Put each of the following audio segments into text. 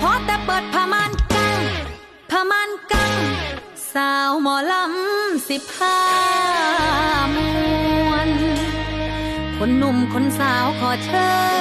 พอแต่เปิดผ้ามันกังผ้ามันกัง สาวหมอลำสิบห้ามวน คนหนุ่มคนสาวขอเชิญ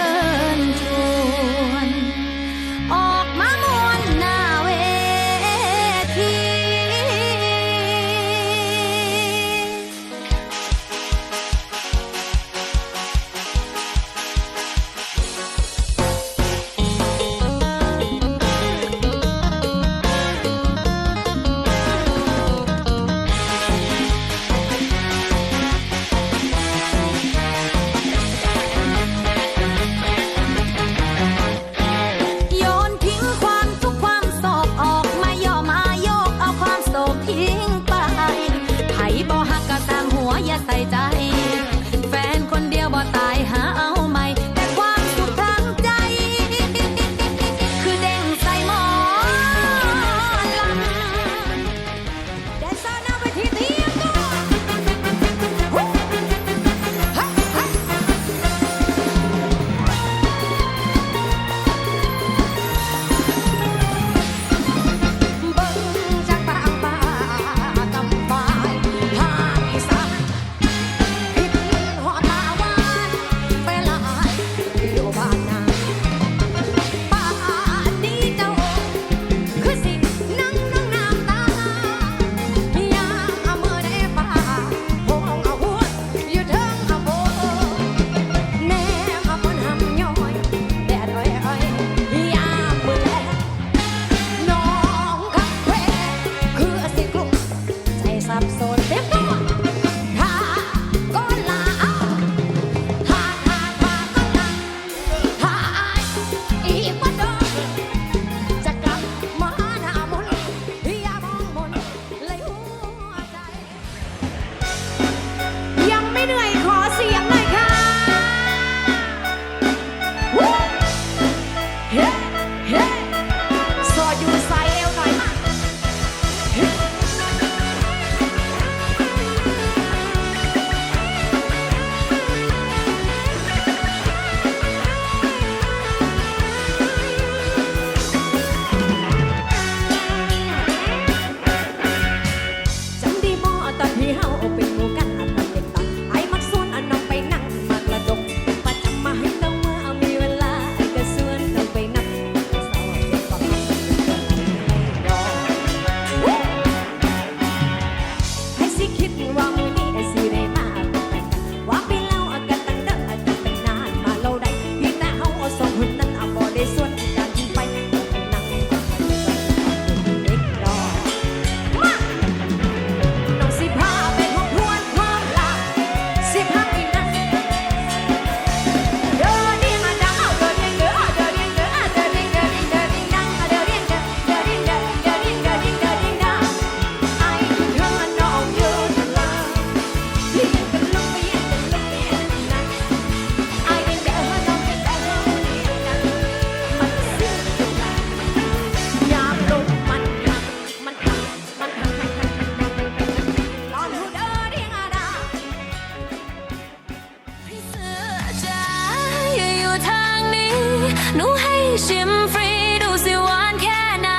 หนูให้ชิมฟรีดูสิหวานแค่ไหน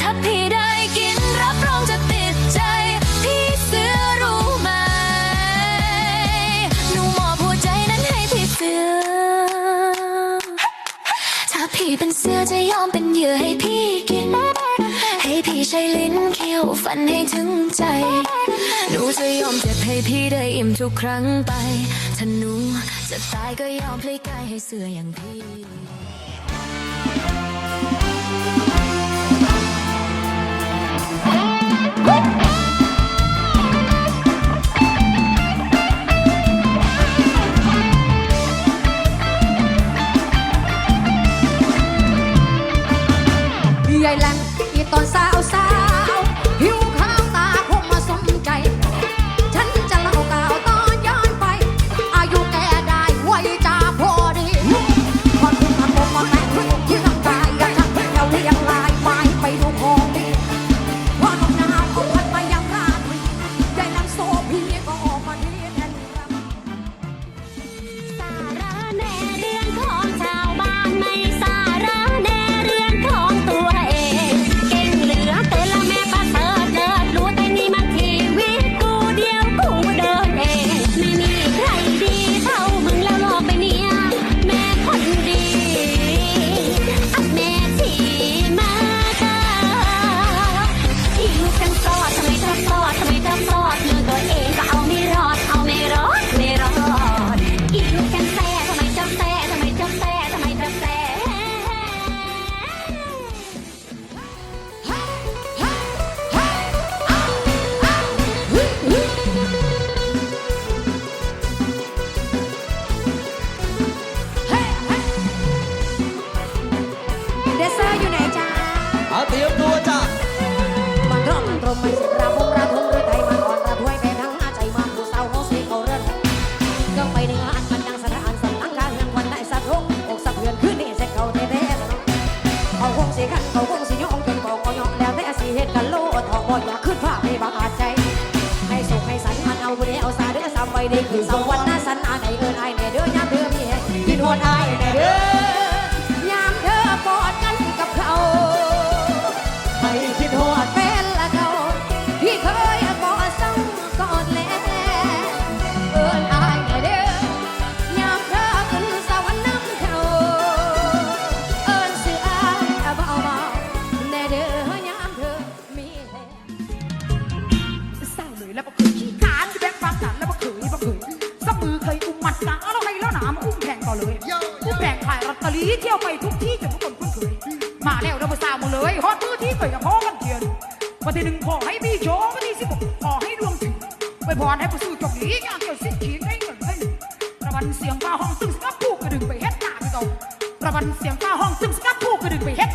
ถ้าพี่ได้กินรับรองจะติดใจ พี่เสือรู้ไหม หนูมอบหัวใจนั้นให้พี่เสือ ถ้าพี่เป็นเสือจะยอมเป็นเหยื่อให้พี่กิน ให้พี่ใช้ลิ้นเคี้ยวฟันให้ถึงใจ หนูจะยอมเจ็บให้พี่ได้อิ่มทุกครั้งไป ถ้าหนูจะตายก็ยอมพลิกกายให้เสืออย่างพี่ Woo! อยไว้ได้คือสวรรค์น่าสันอาในเอิญไอเนเด้อยามเธอมีแหงกินหัวไอ ที่เที่ยวไปทุกที่จนทุกคนคุ้นเคยมาแล้วเราไปสาวหมดเลยฮอตมือที่เคยกับพ่อกันเทียนวันที่หนึ่งขอให้มีโชควันที่สิบหกขอให้ดวงถึงไปพรให้ผู้สู้จบดีงานเกี่ยวสิ้นขีดให้เงินให้หนึ่งประวันเสียงฟ้าห้องซึ่งสกัดผูกกระดึงไปเฮ็ดหน้าไปเก่าประวันเสียงฟ้าห้องซึ่งสกัดผู้กระดึงไปเฮ็ด